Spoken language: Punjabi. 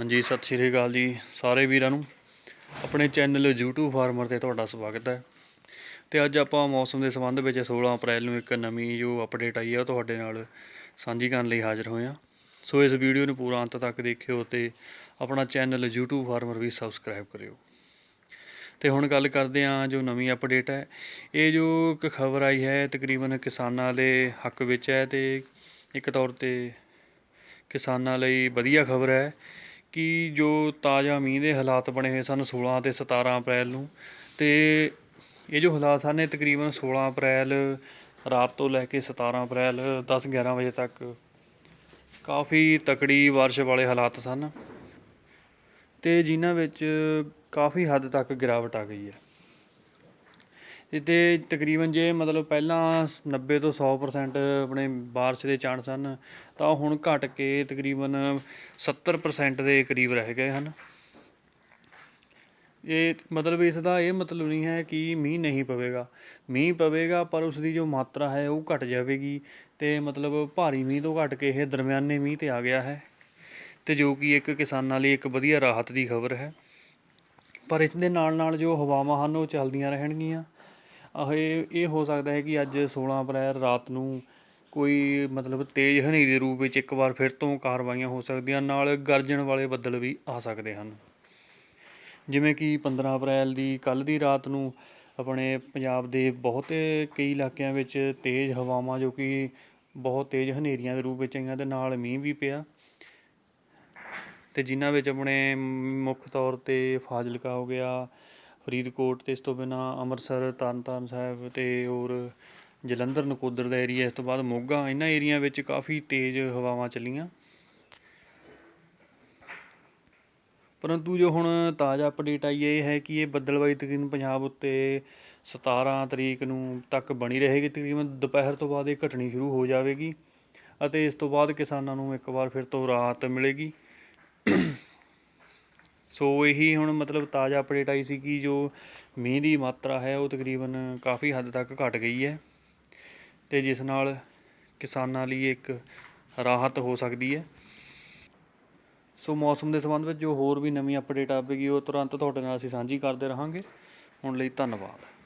ਹਾਂਜੀ, ਸਤਿ ਸ਼੍ਰੀ ਅਕਾਲ ਜੀ ਸਾਰੇ ਵੀਰਾਂ ਨੂੰ। ਆਪਣੇ ਚੈਨਲ YouTube ਫਾਰਮਰ ਤੇ ਤੁਹਾਡਾ ਸਵਾਗਤ ਹੈ। ਤੇ ਅੱਜ ਆਪਾਂ ਮੌਸਮ ਦੇ ਸੰਬੰਧ ਵਿੱਚ 16 ਅਪ੍ਰੈਲ ਨੂੰ ਇੱਕ ਨਵੀਂ ਜੋ ਅਪਡੇਟ ਆਈ ਹੈ ਉਹ ਤੁਹਾਡੇ ਨਾਲ ਸਾਂਝੀ ਕਰਨ ਲਈ ਹਾਜ਼ਰ ਹੋਏ ਹਾਂ ਸੋ ਇਸ ਵੀਡੀਓ ਨੂੰ ਪੂਰਾ ਅੰਤ ਤੱਕ ਦੇਖਿਓ ਤੇ ਆਪਣਾ ਚੈਨਲ YouTube ਫਾਰਮਰ ਵੀ ਸਬਸਕ੍ਰਾਈਬ ਕਰਿਓ। ਤੇ ਹੁਣ ਗੱਲ ਕਰਦੇ ਹਾਂ ਜੋ ਨਵੀਂ ਅਪਡੇਟ ਹੈ। ਇਹ ਜੋ ਇੱਕ ਖਬਰ ਆਈ ਹੈ, ਤਕਰੀਬਨ ਕਿਸਾਨਾਂ ਦੇ ਹੱਕ ਵਿੱਚ ਹੈ ਤੇ ਇੱਕ ਤੌਰ ਤੇ ਕਿਸਾਨਾਂ ਲਈ ਵਧੀਆ ਖਬਰ ਹੈ। ਕਿ ਜੋ ਤਾਜ਼ਾ ਮੀਂਹ ਦੇ ਹਾਲਾਤ ਬਣੇ ਹੋਏ ਸਨ ਸੋਲ੍ਹਾਂ ਅਤੇ ਸਤਾਰ੍ਹਾਂ ਅਪ੍ਰੈਲ ਨੂੰ ਅਤੇ ਇਹ ਜੋ ਹਾਲਾਤ ਸਨ ਇਹ ਤਕਰੀਬਨ 16 ਅਪ੍ਰੈਲ ਰਾਤ ਤੋਂ ਲੈ ਕੇ 17 ਅਪ੍ਰੈਲ 10 11 ਵਜੇ ਤੱਕ ਕਾਫੀ ਤਕੜੀ ਬਾਰਿਸ਼ ਵਾਲੇ ਹਾਲਾਤ ਸਨ ਅਤੇ ਜਿਨ੍ਹਾਂ ਵਿੱਚ ਕਾਫੀ ਹੱਦ ਤੱਕ ਗਿਰਾਵਟ ਆ ਗਈ ਹੈ। ਅਤੇ ਤਕਰੀਬਨ ਜੇ ਮਤਲਬ ਪਹਿਲਾਂ 90 ਤੋਂ 100% ਆਪਣੇ ਬਾਰਿਸ਼ ਦੇ ਚਾਂਸ ਹਨ, ਤਾਂ ਹੁਣ ਘੱਟ ਕੇ ਤਕਰੀਬਨ 70% ਦੇ ਕਰੀਬ ਰਹਿ ਗਏ ਹਨ। ਇਹ ਮਤਲਬ ਇਸ ਦਾ ਇਹ ਮਤਲਬ ਨਹੀਂ ਹੈ ਕਿ ਮੀਂਹ ਨਹੀਂ ਪਵੇਗਾ। ਮੀਂਹ ਪਵੇਗਾ, ਪਰ ਉਸ ਦੀ ਜੋ ਮਾਤਰਾ ਹੈ ਉਹ ਘੱਟ ਜਾਵੇਗੀ ਅਤੇ ਮਤਲਬ ਭਾਰੀ ਮੀਂਹ ਤੋਂ ਘੱਟ ਕੇ ਇਹ ਦਰਮਿਆਨੇ ਮੀਂਹ ਤੇ ਆ ਗਿਆ ਹੈ। ਅਤੇ ਜੋ ਕਿ ਇੱਕ ਕਿਸਾਨਾਂ ਲਈ ਇੱਕ ਵਧੀਆ ਰਾਹਤ ਦੀ ਖਬਰ ਹੈ। ਪਰ ਇਸ ਦੇ ਨਾਲ ਨਾਲ ਜੋ ਹਵਾਵਾਂ ਹਨ ਉਹ ਚੱਲਦੀਆਂ ਰਹਿਣਗੀਆਂ। ਆਹ ਇਹ ਇਹ ਹੋ ਸਕਦਾ ਹੈ ਕਿ ਅੱਜ 16 ਅਪ੍ਰੈਲ ਰਾਤ ਨੂੰ ਕੋਈ ਮਤਲਬ ਤੇਜ਼ ਹਨੇਰੀ ਦੇ ਰੂਪ ਵਿੱਚ ਇੱਕ ਵਾਰ ਫਿਰ ਤੋਂ ਕਾਰਵਾਈਆਂ ਹੋ ਸਕਦੀਆਂ, ਨਾਲ ਗਰਜਣ ਵਾਲੇ ਬੱਦਲ ਵੀ ਆ ਸਕਦੇ ਹਨ। ਜਿਵੇਂ ਕਿ 15 ਅਪ੍ਰੈਲ ਦੀ ਕੱਲ੍ਹ ਦੀ ਰਾਤ ਨੂੰ ਆਪਣੇ ਪੰਜਾਬ ਦੇ ਬਹੁਤੇ ਕਈ ਇਲਾਕਿਆਂ ਵਿੱਚ ਤੇਜ਼ ਹਵਾਵਾਂ ਜੋ ਕਿ ਬਹੁਤ ਤੇਜ਼ ਹਨੇਰੀਆਂ ਦੇ ਰੂਪ ਵਿੱਚ ਆਈਆਂ ਅਤੇ ਨਾਲ ਮੀਂਹ ਵੀ ਪਿਆ। ਅਤੇ ਜਿਨ੍ਹਾਂ ਵਿੱਚ ਆਪਣੇ ਮੁੱਖ ਤੌਰ ਤੇ ਫਾਜ਼ਿਲਕਾ ਹੋ ਗਿਆ ਫਰੀਦਕੋਟ ਅਤੇ ਇਸ ਤੋਂ ਬਿਨਾਂ ਅੰਮ੍ਰਿਤਸਰ, ਤਰਨਤਾਰਨ ਸਾਹਿਬ ਅਤੇ ਹੋਰ ਜਲੰਧਰ, ਨਕੋਦਰ ਦਾ ਏਰੀਆ ਇਸ ਤੋਂ ਬਾਅਦ ਮੋਗਾ, ਇਹਨਾਂ ਏਰੀਆ ਵਿੱਚ ਕਾਫੀ ਤੇਜ਼ ਹਵਾਵਾਂ ਚੱਲੀਆਂ। ਪਰੰਤੂ ਜੋ ਹੁਣ ਤਾਜ਼ਾ ਅਪਡੇਟ ਆਈ ਇਹ ਹੈ ਕਿ ਇਹ ਬੱਦਲਬਾਈ ਤਕਰੀਬਨ ਪੰਜਾਬ ਉੱਤੇ 17 ਤਰੀਕ ਨੂੰ ਤੱਕ ਬਣੀ ਰਹੇਗੀ। ਤਕਰੀਬਨ ਦੁਪਹਿਰ ਤੋਂ ਬਾਅਦ ਇਹ ਘਟਣੀ ਸ਼ੁਰੂ ਹੋ ਜਾਵੇਗੀ ਅਤੇ ਇਸ ਤੋਂ ਬਾਅਦ ਕਿਸਾਨਾਂ ਨੂੰ ਇੱਕ ਵਾਰ ਫਿਰ ਤੋਂ ਰਾਹਤ ਮਿਲੇਗੀ। ਸੋ ਇਹੀ ਹੁਣ ਮਤਲਬ ਤਾਜ਼ਾ ਅਪਡੇਟ ਆਈ ਸੀ ਕਿ ਜੋ ਮੀਂਹ ਦੀ ਮਾਤਰਾ ਹੈ, ਉਹ ਤਕਰੀਬਨ ਕਾਫੀ ਹੱਦ ਤੱਕ ਘਟ ਗਈ ਹੈ ਅਤੇ ਜਿਸ ਨਾਲ ਕਿਸਾਨਾਂ ਲਈ ਇੱਕ ਰਾਹਤ ਹੋ ਸਕਦੀ ਹੈ। ਸੋ ਮੌਸਮ ਦੇ ਸੰਬੰਧ ਵਿੱਚ ਜੋ ਹੋਰ ਵੀ ਨਵੀਂ ਅਪਡੇਟ ਆਵੇਗੀ, ਉਹ ਤੁਰੰਤ ਤੁਹਾਡੇ ਨਾਲ ਅਸੀਂ ਸਾਂਝੀ ਕਰਦੇ ਰਹਾਂਗੇ। ਹੁਣ ਲਈ ਧੰਨਵਾਦ।